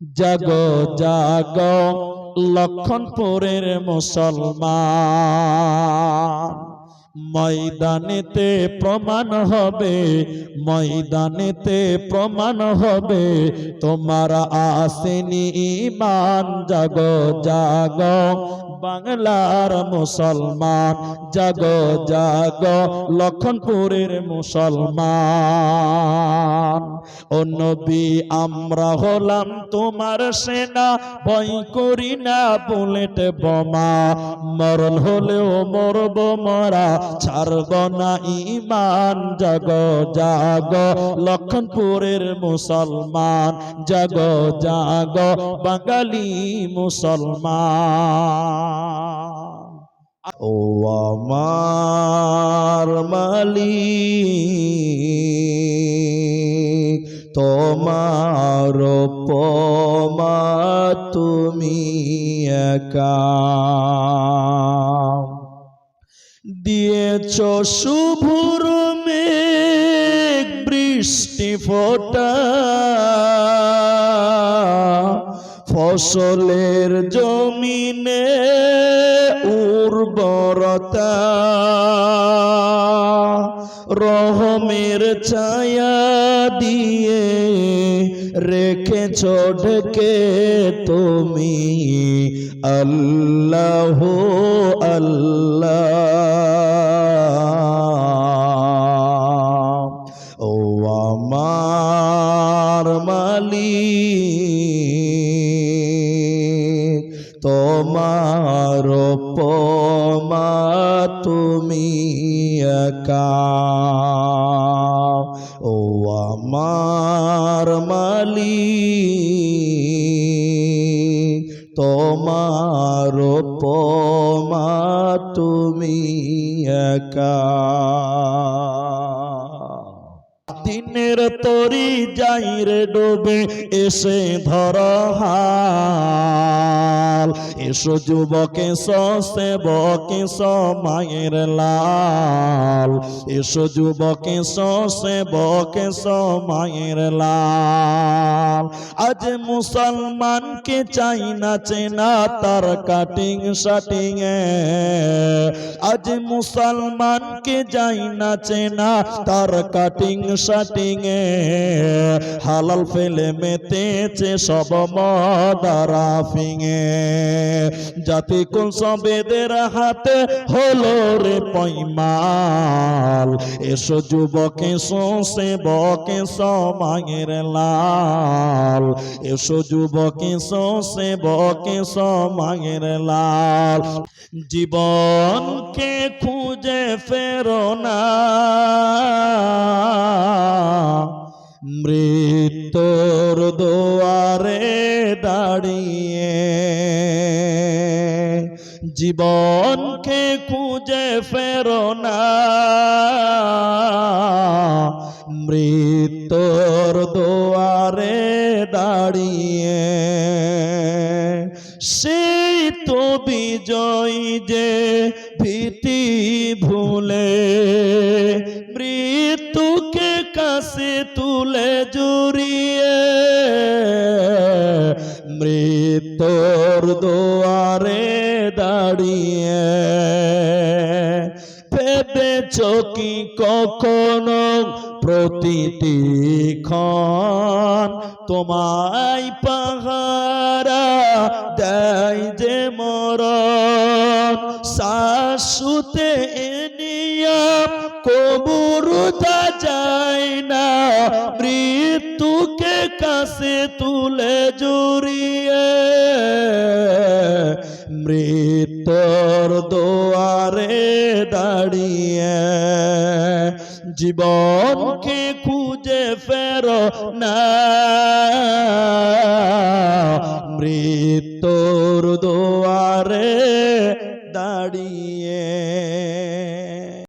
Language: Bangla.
জাগো জাগো, লক্ষণপুরের মুসলমান। ময়দানেতে প্রমাণ হবে, ময়দানেতে প্রমাণ হবে, তোমার আসেনি ইমান জাগ জাগ, বাংলার মুসলমান। জাগ জাগ, লক্ষণপুরের মুসলমান। ও নবী, আমরা হলাম তোমার সেনা। ভয় করি না বুলেট বোমা। মরণ হলেও মরব মরা। ছাড়ব না ইমান জাগ জাগ। লক্ষণপুরের মুসলমান, জাগ জাগ। বাঙালি মুসলমান। ও আমার মালিক। তোমার পমা তুমি একা। দিয়েছ শুভুর মেঘ বৃষ্টি ফোটা। ফসলের জমিনে উর্বরতা। রহমের ছায়া দিয়ে রেখেছ ঢেকে তুমি আল্লাহ আল্লাহ। ও আমার মালিক তোমার পমা তুমি একা ও আমার মালি তোমার পমা তুমি একা। দিনের তরি যাই রে ডুবে, এসে ধর হাল। এসো যুবকে সেবকে মায়ের লাল। এসো যুবকে সেবকে মায়ের লাল। আজ মুসলমানকে চাই না চেনা তার কাটিং শাটিং আজ মুসলমানকে যাই না চেনা তার কাটিং শাটিং এ হালাল ফেলে মেতেছে সব মদারাফিং এ জাতি কুল সবেদের হাতে হলো রে পৈমাল? এসো যুবকে সোসে বকে সমাগের লাল। এসো যুবকে সোসে বকে সমাগের লাল। জীবনকে খুঁজে ফেরো না। মৃত্যুর দোয়ারে দাঁড়িয়ে জীবনকে খুঁজে ফেরো না। মৃত্যুর দোয়ারে দাঁড়িয়ে সেই তো বিজয় যে ভীতি ভুলে তুলে জুড়িয়ে মৃত্যুর দোয়ারে দাঁড়িয়ে ভেবেছ কি কখনো প্রতিটি ক্ষণ তোমায় পাহারা দেয় যে মরণ। শাশুতে নিয়ম কবুরতা যায় না। মৃত্যুকে কাছে তুলে জড়িয়ে মৃত্যুর দোয়ারে দাঁড়িয়ে জীবনকে খুঁজে ফেরো না?